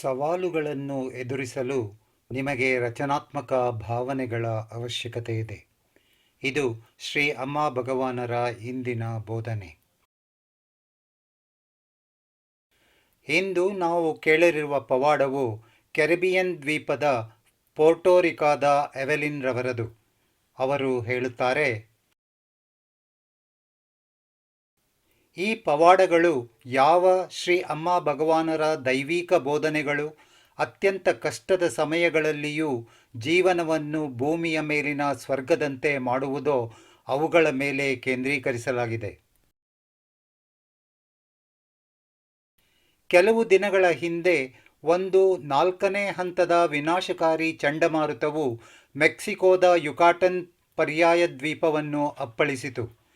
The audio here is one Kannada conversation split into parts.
ಸವಾಲುಗಳನ್ನು ಎದುರಿಸಲು ನಿಮಗೆ ರಚನಾತ್ಮಕ ಭಾವನೆಗಳ ಅವಶ್ಯಕತೆ ಇದೆ. ಇದು ಶ್ರೀ ಅಮ್ಮ ಭಗವಾನರ ಇಂದಿನ ಬೋಧನೆ. ಇಂದು ನಾವು ಕೇಳಿರುವ ಪವಾಡವು ಕೆರಿಬಿಯನ್ ದ್ವೀಪದ ಪೋರ್ಟೋರಿಕಾದ ಎವೆಲಿನ್ ರವರದು. ಅವರು ಹೇಳುತ್ತಾರೆ ಈ ಪವಾಡಗಳು ಯಾವ ಶ್ರೀ ಅಮ್ಮ ಭಗವಾನರ ದೈವಿಕ ಬೋಧನೆಗಳು, ಅತ್ಯಂತ ಕಷ್ಟದ ಸಮಯಗಳಲ್ಲಿಯೂ ಜೀವನವನ್ನು ಭೂಮಿಯ ಮೇಲಿನ ಸ್ವರ್ಗದಂತೆ ಮಾಡುವುದೋ ಅವುಗಳ ಮೇಲೆ ಕೇಂದ್ರೀಕರಿಸಲಾಗಿದೆ. ಕೆಲವು ದಿನಗಳ ಹಿಂದೆ ಒಂದು ನಾಲ್ಕನೇ ಹಂತದ ವಿನಾಶಕಾರಿ ಚಂಡಮಾರುತವು ಮೆಕ್ಸಿಕೋದ ಯುಕಾಟನ್ ಪರ್ಯಾಯ ದ್ವೀಪವನ್ನು ಅಪ್ಪಳಿಸಿತು.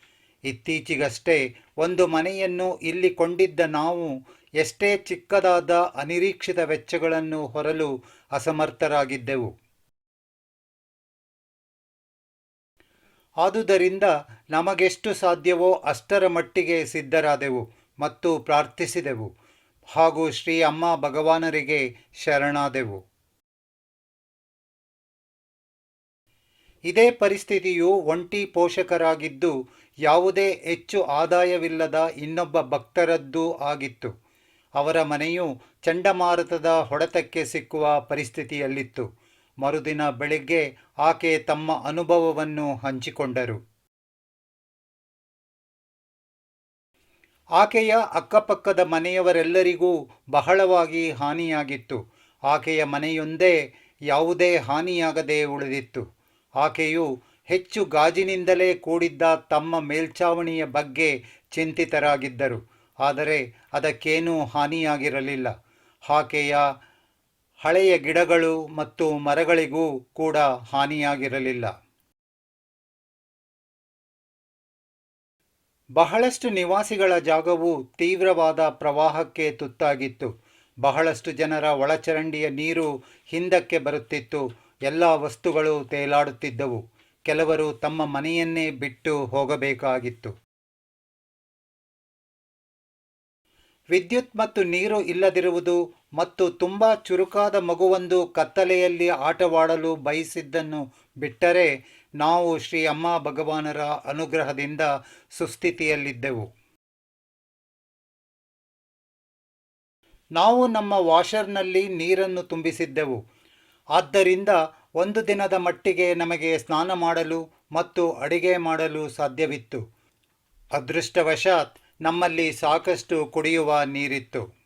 ಇತ್ತೀಚೆಗಷ್ಟೇ ಒಂದು ಮನೆಯನ್ನು ಇಲ್ಲಿ ಕೊಂಡಿದ್ದ ನಾವು ಎಷ್ಟೇ ಚಿಕ್ಕದಾದ ಅನಿರೀಕ್ಷಿತ ವೆಚ್ಚಗಳನ್ನು ಹೊರಲು ಅಸಮರ್ಥರಾಗಿದ್ದೆವು. ಆದುದರಿಂದ ನಮಗೆಷ್ಟು ಸಾಧ್ಯವೋ ಅಷ್ಟರ ಮಟ್ಟಿಗೆ ಸಿದ್ಧರಾದೆವು ಮತ್ತು ಪ್ರಾರ್ಥಿಸಿದೆವು ಹಾಗೂ ಶ್ರೀ ಅಮ್ಮ ಭಗವಾನರಿಗೆ ಶರಣಾದೆವು. ಇದೇ ಪರಿಸ್ಥಿತಿಯು ಒಂಟಿ ಪೋಷಕರಾಗಿದ್ದು ಯಾವುದೇ ಹೆಚ್ಚು ಆದಾಯವಿಲ್ಲದ ಇನ್ನೊಬ್ಬ ಭಕ್ತರದ್ದೂ ಆಗಿತ್ತು. ಅವರ ಮನೆಯು ಚಂಡಮಾರುತದ ಹೊಡೆತಕ್ಕೆ ಸಿಕ್ಕುವ ಪರಿಸ್ಥಿತಿಯಲ್ಲಿತ್ತು. ಮರುದಿನ ಬೆಳಿಗ್ಗೆ ಆಕೆ ತಮ್ಮ ಅನುಭವವನ್ನು ಹಂಚಿಕೊಂಡರು. ಆಕೆಯ ಅಕ್ಕಪಕ್ಕದ ಮನೆಯವರೆಲ್ಲರಿಗೂ ಬಹಳವಾಗಿ ಹಾನಿಯಾಗಿತ್ತು. ಆಕೆಯ ಮನೆಯೊಂದೇ ಯಾವುದೇ ಹಾನಿಯಾಗದೆ ಉಳಿದಿತ್ತು. ಆಕೆಯು ಹೆಚ್ಚು ಗಾಜಿನಿಂದಲೇ ಕೂಡಿದ್ದ ತಮ್ಮ ಮೇಲ್ಛಾವಣಿಯ ಬಗ್ಗೆ ಚಿಂತಿತರಾಗಿದ್ದರು. ಆದರೆ ಅದಕ್ಕೇನೂ ಹಾನಿಯಾಗಿರಲಿಲ್ಲ. ಆಕೆಯ ಹಳೆಯ ಗಿಡಗಳು ಮತ್ತು ಮರಗಳಿಗೂ ಕೂಡ ಹಾನಿಯಾಗಿರಲಿಲ್ಲ. ಬಹಳಷ್ಟು ನಿವಾಸಿಗಳ ಜಾಗವು ತೀವ್ರವಾದ ಪ್ರವಾಹಕ್ಕೆ ತುತ್ತಾಗಿತ್ತು. ಬಹಳಷ್ಟು ಜನರ ಒಳಚರಂಡಿಯ ನೀರು ಹಿಂದಕ್ಕೆ ಬರುತ್ತಿತ್ತು. ಎಲ್ಲ ವಸ್ತುಗಳು ತೇಲಾಡುತ್ತಿದ್ದವು. ಕೆಲವರು ತಮ್ಮ ಮನೆಯನ್ನೇ ಬಿಟ್ಟು ಹೋಗಬೇಕಾಗಿತ್ತು. ವಿದ್ಯುತ್ ಮತ್ತು ನೀರು ಇಲ್ಲದಿರುವುದು ಮತ್ತು ತುಂಬ ಚುರುಕಾದ ಮಗುವೊಂದು ಕತ್ತಲೆಯಲ್ಲಿ ಆಟವಾಡಲು ಬಯಸಿದ್ದನ್ನು ಬಿಟ್ಟರೆ ನಾವು ಶ್ರೀ ಅಮ್ಮ ಭಗವಾನರ ಅನುಗ್ರಹದಿಂದ ಸುಸ್ಥಿತಿಯಲ್ಲಿದ್ದೆವು. ನಾವು ನಮ್ಮ ವಾಷರ್ನಲ್ಲಿ ನೀರನ್ನು ತುಂಬಿಸಿದ್ದೆವು. ಆದ್ದರಿಂದ ಒಂದು ದಿನದ ಮಟ್ಟಿಗೆ ನಮಗೆ ಸ್ನಾನ ಮಾಡಲು ಮತ್ತು ಅಡಿಗೆ ಮಾಡಲು ಸಾಧ್ಯವಿತ್ತು. ಅದೃಷ್ಟವಶಾತ್ ನಮ್ಮಲ್ಲಿ ಸಾಕಷ್ಟು ಕುಡಿಯುವ ನೀರಿತ್ತು.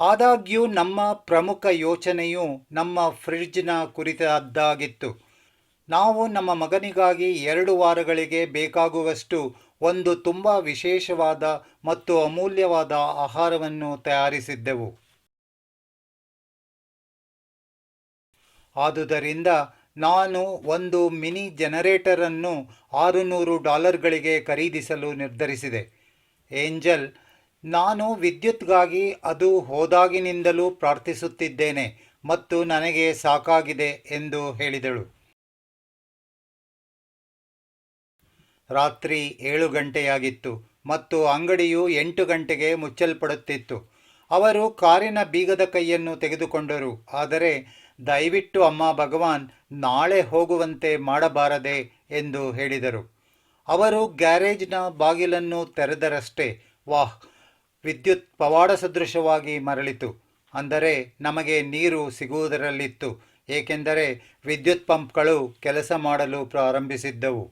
ಆದಾಗ್ಯೂ ನಮ್ಮ ಪ್ರಮುಖ ಯೋಚನೆಯು ನಮ್ಮ ಫ್ರಿಡ್ಜ್ನ ಕುರಿತದ್ದಾಗಿತ್ತು. ನಾವು ನಮ್ಮ ಮಗನಿಗಾಗಿ ಎರಡು ವಾರಗಳಿಗೆ ಬೇಕಾಗುವಷ್ಟು ಒಂದು ತುಂಬ ವಿಶೇಷವಾದ ಮತ್ತು ಅಮೂಲ್ಯವಾದ ಆಹಾರವನ್ನು ತಯಾರಿಸಿದ್ದೆವು. ಆದುದರಿಂದ ನಾನು ಒಂದು ಮಿನಿ ಜನರೇಟರನ್ನು ಆರುನೂರು ಡಾಲರ್ಗಳಿಗೆ ಖರೀದಿಸಲು ನಿರ್ಧರಿಸಿದೆ. ಏಂಜಲ್, ನಾನು ವಿದ್ಯುತ್ಗಾಗಿ ಅದು ಹೋದಾಗಿನಿಂದಲೂ ಪ್ರಾರ್ಥಿಸುತ್ತಿದ್ದೇನೆ ಮತ್ತು ನನಗೆ ಸಾಕಾಗಿದೆ ಎಂದು ಹೇಳಿದಳು. ರಾತ್ರಿ ಏಳು ಗಂಟೆಯಾಗಿತ್ತು ಮತ್ತು ಅಂಗಡಿಯು ಎಂಟು ಗಂಟೆಗೆ ಮುಚ್ಚಲ್ಪಡುತ್ತಿತ್ತು. ಅವರು ಕಾರಿನ ಬೀಗದ ಕೈಯನ್ನು ತೆಗೆದುಕೊಂಡರು, ಆದರೆ ದಯವಿಟ್ಟು ಅಮ್ಮ ಭಗವಾನ್, ನಾಳೆ ಹೋಗುವಂತೆ ಮಾಡಬಾರದೆ ಎಂದು ಹೇಳಿದರು. ಅವರು ಗ್ಯಾರೇಜ್ನ ಬಾಗಿಲನ್ನು ತೆರೆದರಷ್ಟೇ ವಾಹ್, ವಿದ್ಯುತ್ ಪವಾಡ ಸದೃಶವಾಗಿ ಮರಳಿತು. ಅಂದರೆ ನಮಗೆ ನೀರು ಸಿಗುವುದರಲ್ಲಿತ್ತು, ಏಕೆಂದರೆ ವಿದ್ಯುತ್ ಪಂಪ್ಗಳು ಕೆಲಸ ಮಾಡಲು ಪ್ರಾರಂಭಿಸಿದ್ದವು.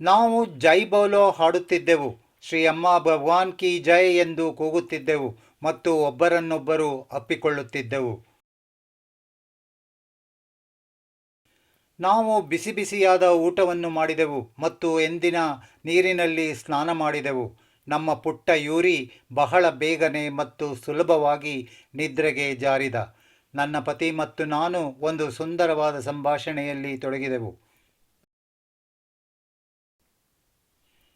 ನಾವು ಜೈ ಬೌಲೋ ಹಾಡುತ್ತಿದ್ದೆವು. ಶ್ರೀ ಅಮ್ಮ ಭಗವಾನ್ ಕಿ ಜೈ ಎಂದು ಕೂಗುತ್ತಿದ್ದೆವು. ಮತ್ತು ಒಬ್ಬರನ್ನೊಬ್ಬರು ಅಪ್ಪಿಕೊಳ್ಳುತ್ತಿದ್ದೆವು. ನಾವು ಬಿಸಿ ಬಿಸಿಯಾದ ಊಟವನ್ನು ಮಾಡಿದೆವು ಮತ್ತು ಎಂದಿನ ನೀರಿನಲ್ಲಿ ಸ್ನಾನ ಮಾಡಿದೆವು. ನಮ್ಮ ಪುಟ್ಟ ಯೂರಿ ಬಹಳ ಬೇಗನೆ ಮತ್ತು ಸುಲಭವಾಗಿ ನಿದ್ರೆಗೆ ಜಾರಿದ. ನನ್ನ ಪತಿ ಮತ್ತು ನಾನು ಒಂದು ಸುಂದರವಾದ ಸಂಭಾಷಣೆಯಲ್ಲಿ ತೊಡಗಿದೆವು.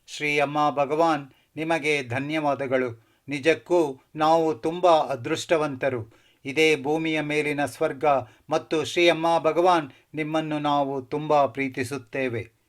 ಶ್ರೀ ಅಮ್ಮ ಭಗವಾನ್, ನಿಮಗೆ ಧನ್ಯವಾದಗಳು. ನಿಜಕ್ಕೂ ನಾವು ತುಂಬ ಅದೃಷ್ಟವಂತರು. ಇದೇ ಭೂಮಿಯ ಮೇಲಿನ ಸ್ವರ್ಗ ಮತ್ತು ಶ್ರೀ ಅಮ್ಮ ಭಗವಾನ್ ನಿಮ್ಮನ್ನು ನಾವು ತುಂಬ ಪ್ರೀತಿಸುತ್ತೇವೆ.